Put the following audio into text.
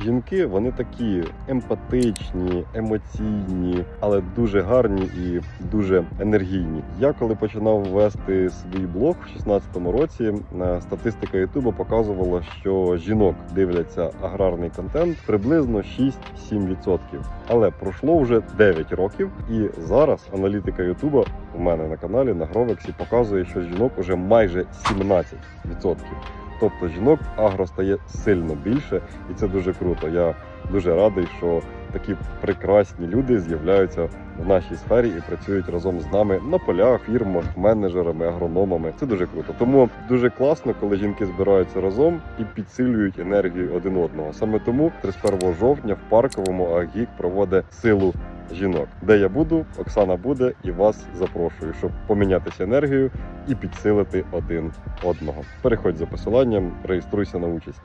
жінки вони такі емпатичні, емоційні, але дуже гарні і дуже енергійні. Я коли починав вести свій блог в 16-му році, е, статистика Ютуба показувала, що жінок дивляться аграрний контент приблизно 6-7%. Але пройшло вже 9 років, і зараз аналітика Ютуба у мене на каналі на Гровексі показує, що жінок уже майже 17%. Тобто жінок в агро стає сильно більше, і це дуже круто. Я дуже радий, що такі прекрасні люди з'являються в нашій сфері і працюють разом з нами на полях, фірмах, менеджерами, агрономами. Це дуже круто. Тому дуже класно, коли жінки збираються разом і підсилюють енергію один одного. Саме тому 31 жовтня в парковому АГІК проводить силу жінок. Де я буду, Оксана буде і вас запрошую, щоб помінятися енергією і підсилити один одного. Переходь за посиланням, реєструйся на участь.